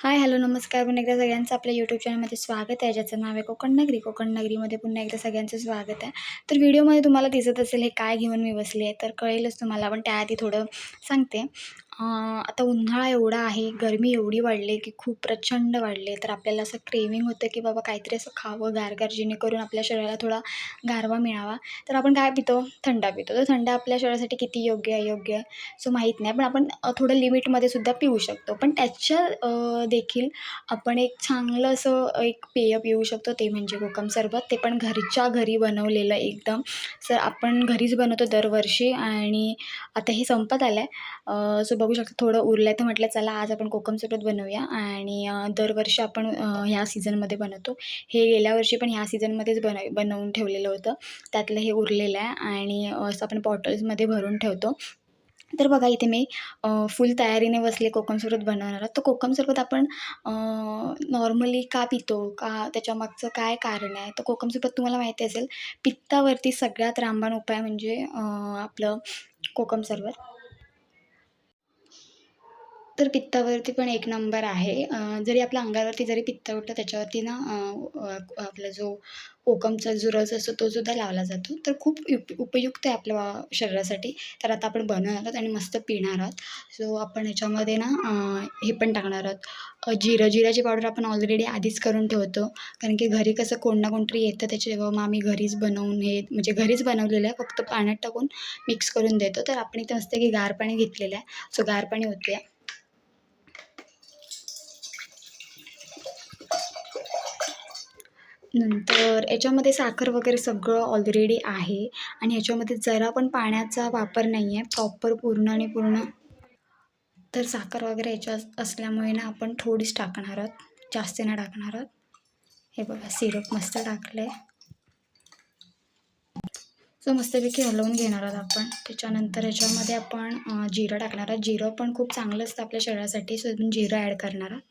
Hi hello नमस्कार. पुन्हा एकदा सगळ्यांचं आपल्या यूट्यूब चॅनलमध्ये स्वागत आहे. ज्याचं नाव आहे कोकण नगरी. कोकण नगरीमध्ये पुन्हा एकदा सगळ्यांचं स्वागत आहे. तर व्हिडिओमध्ये तुम्हाला दिसत असेल हे काय घेऊन मी बसले आहे. तर कळेलच तुम्हाला पण त्याआधी थोडं सांगते. आता उन्हाळा एवढा आहे गरमी एवढी वाढली की खूप प्रचंड वाढले तर आपल्याला असं क्रेविंग होतं की बाबा काहीतरी असं खावं गारगार जेणेकरून आपल्या शरीराला थोडा गारवा मिळावा. तर आपण काय पितो? थंडा पितो. तर थंडा आपल्या शरीरासाठी किती योग्य आहे? योग्य आहे सो माहीत नाही. पण आपण थोडं लिमिटमध्ये सुद्धा पिऊ शकतो. पण त्याच्या देखील आपण एक चांगलं असं एक पेय पिऊ शकतो. ते म्हणजे कोकम सरबत. ते पण घरच्या घरी बनवलेलं एकदम. सर आपण घरीच बनवतो दरवर्षी आणि आता हे संपत आलं आहे सो बघू शकता थोडं उरलं आहे तर म्हटलं चला आज आपण कोकम सरबत बनवूया. आणि दरवर्षी आपण ह्या सीझनमध्ये बनवतो. हे गेल्या वर्षी पण ह्या सीझनमध्येच बन बनवून ठेवलेलं होतं. त्यातलं हे उरलेलं आहे. आणि असं आपण बॉटल्समध्ये भरून ठेवतो. तर बघा इथे मी फुल तयारीने बसले कोकम सरबत बनवणार तर कोकम सरबत आपण नॉर्मली का पितो? का त्याच्यामागचं काय कारण आहे? तर कोकम सरबत तुम्हाला माहिती असेल पित्तावरती सगळ्यात रामबाण उपाय म्हणजे आपलं कोकम सरबत. तर पित्तावरती पण एक नंबर आहे. जरी आपल्या अंगावरती जरी पित्त उठलं त्याच्यावरती ना आपला जो ओकमचा जो रस असतो तो सुद्धा लावला जातो. तर खूप उप उपयुक्त आहे आपल्या शरीरासाठी. तर आता आपण बनवणार आहोत आणि मस्त पिणार आहोत. सो आपण ह्याच्यामध्ये ना हे पण टाकणार आहोत. जिरं जिराची पावडर आपण ऑलरेडी आधीच करून ठेवतो. कारण की घरी कसं कोण ना कोणतरी येतं त्याच्या जेव्हा मग आम्ही घरीच बनवून हे म्हणजे घरीच बनवलेलं आहे फक्त पाण्यात टाकून मिक्स करून देतो. तर आपण इथे मस्त की गार पाणी घेतलेलं आहे. सो गार पाणी ओतूया. नंतर याच्यामध्ये साखर वगैरे सगळं ऑलरेडी आहे. आणि ह्याच्यामध्ये जरा पण पाण्याचा वापर नाही आहे प्रॉपर पूर्ण आणि पूर्ण तर साखर वगैरे याच्यात असल्यामुळे ना आपण थोडीच टाकणार आहोत. जास्त नाही टाकणार आहोत. हे बघा सिरप मस्त टाकलं आहे सो मस्तपैकी हलवून घेणार आहोत आपण. त्याच्यानंतर ह्याच्यामध्ये आपण जिरं टाकणार आहोत. जिरं पण खूप चांगलं असतं आपल्या शरीरासाठी. सो जिरं ॲड करणार आहोत.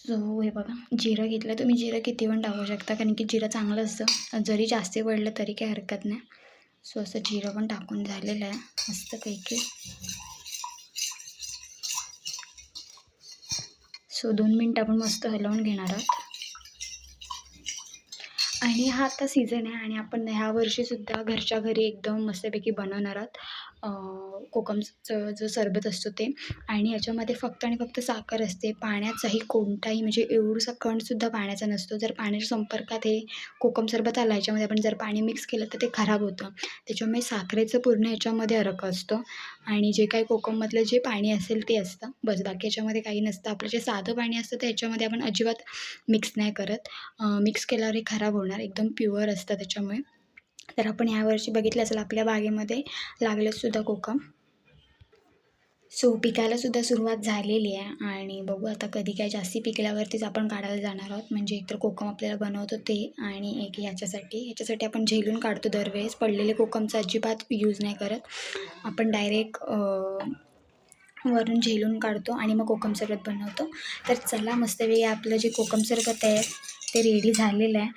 सो हे बघा जिरं घेतलं तुम्ही जिरं किती पण टाकू शकता कारण की जिरं चांगलं असतं. जरी जास्त पडलं तरी काही हरकत नाही. सो असं जिरं पण टाकून झालेलं आहे मस्तपैकी. सो दोन मिनटं आपण मस्त हलवून घेणार आहोत. आणि हा आता सीझन आहे आणि आपण ह्या वर्षीसुद्धा घरच्या घरी एकदम मस्तपैकी बनवणार आहोत. कोकमचं जो सरबत असतो ते. आणि याच्यामध्ये फक्त आणि फक्त साखर असते. पाण्याचाही कोणताही म्हणजे एवढसा कणसुद्धा पाण्याचा नसतो. जर पाण्याच्या संपर्कात हे कोकम सरबत आला याच्यामध्ये आपण जर पाणी मिक्स केलं तर ते खराब होतं. त्याच्यामुळे साखरेचं पूर्ण याच्यामध्ये अर्क असतो. आणि जे काही कोकममधलं जे पाणी असेल ते असतं. बस बाकी याच्यामध्ये काही नसतं. आपलं जे साधं पाणी असतं ते ह्याच्यामध्ये आपण अजिबात मिक्स नाही करत. मिक्स केल्यावर हे खराब होणार. एकदम प्युअर असतं त्याच्यामुळे. तर आपण यावर्षी बघितलं असेल आपल्या बागेमध्ये लागलंसुद्धा कोकम. सो पिकायलासुद्धा सुरुवात झालेली आहे आणि बघू आता कधी काय जास्ती पिकल्यावरतीच आपण काढायला जाणार आहोत. म्हणजे एकतर कोकम आपल्याला बनवतो ते आणि एक याच्यासाठी. याच्यासाठी आपण झेलून काढतो दरवेळेस. पडलेले कोकमचा अजिबात यूज नाही करत. आपण डायरेक्ट वरून झेलून काढतो आणि मग कोकम सरबत बनवतो. तर चला मस्तपैकी आपलं जे कोकम सरबत आहे ते रेडी झालेलं आहे.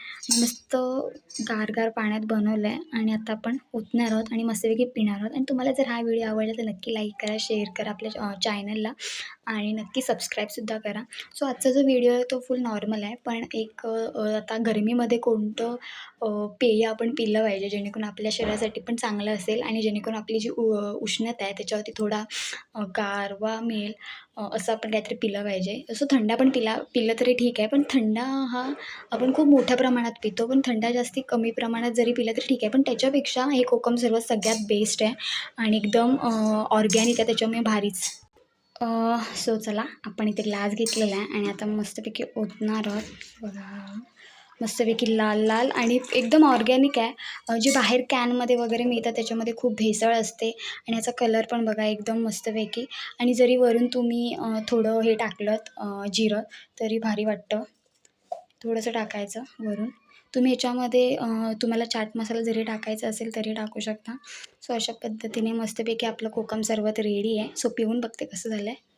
मस्त मस्त गारगार पाण्यात बनवलं आहे आणि आता आपण ओतणार आहोत आणि मस्तपैकी पिणार आहोत. आणि तुम्हाला जर हा व्हिडिओ आवडला तर नक्की लाईक करा शेअर करा आपल्या चॅनलला आणि नक्की सबस्क्राईबसुद्धा करा. सो आजचा जो व्हिडिओ आहे तो फुल नॉर्मल आहे. पण एक आता गरमीमध्ये कोणतं पेय आपण पिलं पाहिजे जेणेकरून आपल्या शरीरासाठी पण चांगलं असेल आणि जेणेकरून आपली जी उ उष्णता आहे त्याच्यावरती थोडा गारवा मिळेल असं आपण काहीतरी पिलं पाहिजे. असं थंडा पण पिला पिलं तरी ठीक आहे. पण थंडा हा आपण खूप मोठ्या प्रमाणात पितो. पण थंडा जास्ती कमी प्रमाणात जरी पिला तरी ठीक आहे. पण त्याच्यापेक्षा हे कोकम सर्व सगळ्यात बेस्ट आहे. आणि एकदम ऑर्गॅनिक आहे. त्याच्यामुळे भारीच. सो चला आपण इथे ग्लास घेतलेला आहे आणि आता मस्तपैकी ओतणार आहोत. बघा. मस्तपैकी लाल लाल आणि एकदम ऑर्गॅनिक आहे. जे बाहेर कॅनमध्ये वगैरे मिळतात त्याच्यामध्ये खूप भेसळ असते आणि याचा कलर पण बघा एकदम मस्तपैकी. आणि जरी वरून तुम्ही थोडं हे टाकलं जिरं तरी भारी वाटतं. थोडंसं टाकायचं वरून. तुम्ही ह्याच्यामध्ये तुम्हाला चाट मसाला जरी टाकायचा असेल तरी टाकू शकता. सो अशा पद्धतीने मस्तपैकी आपलं कोकम सरबत रेडी आहे. सो पिऊन बघते कसं झालं आहे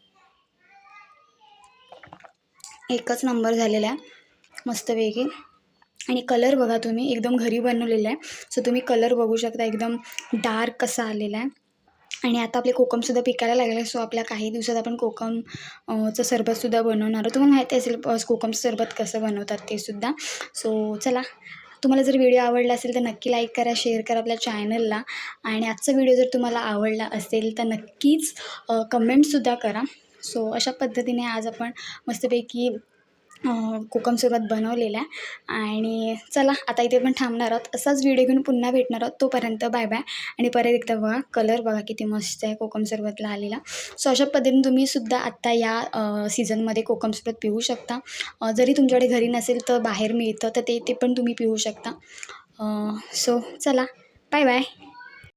एकच नंबर झालेला आहे. मस्तपैकी. आणि कलर बघा तुम्ही. एकदम घरी बनवलेला आहे. सो तुम्ही कलर बघू शकता. एकदम डार्क कसा आलेला आहे. आणि आता आपले कोकमसुद्धा पिकायला लागले सो आपल्या काही दिवसात आपण कोकम चं सरबतसुद्धा बनवणार तुम्हाला माहिती असेल कोकमचं सरबत कसं बनवतात ते सुद्धा. सो चला. तुम्हाला जर व्हिडिओ आवडला असेल तर नक्की लाईक करा शेअर करा आपल्या चॅनलला आणि आजचा व्हिडिओ जर तुम्हाला आवडला असेल तर नक्कीच कमेंटसुद्धा करा. सो अशा पद्धतीने आज आपण मस्तपैकी कोकम सरबत बनवलेला आहे आणि चला आता इथे पण थांबणार आहोत. असाच व्हिडिओ घेऊन पुन्हा भेटणार आहोत. तोपर्यंत बाय बाय आणि परत एकदा बघा कलर बघा किती मस्त आहे कोकम सरबतला आलेला. सो अशा पद्धतीने तुम्ही सुद्धा आत्ता या सीझनमध्ये कोकम सरबत पिऊ शकता. जरी तुमच्याकडे घरी नसेल तर बाहेर मिळतं तर ते ते पण तुम्ही पिऊ शकता. सो चला. Bye bye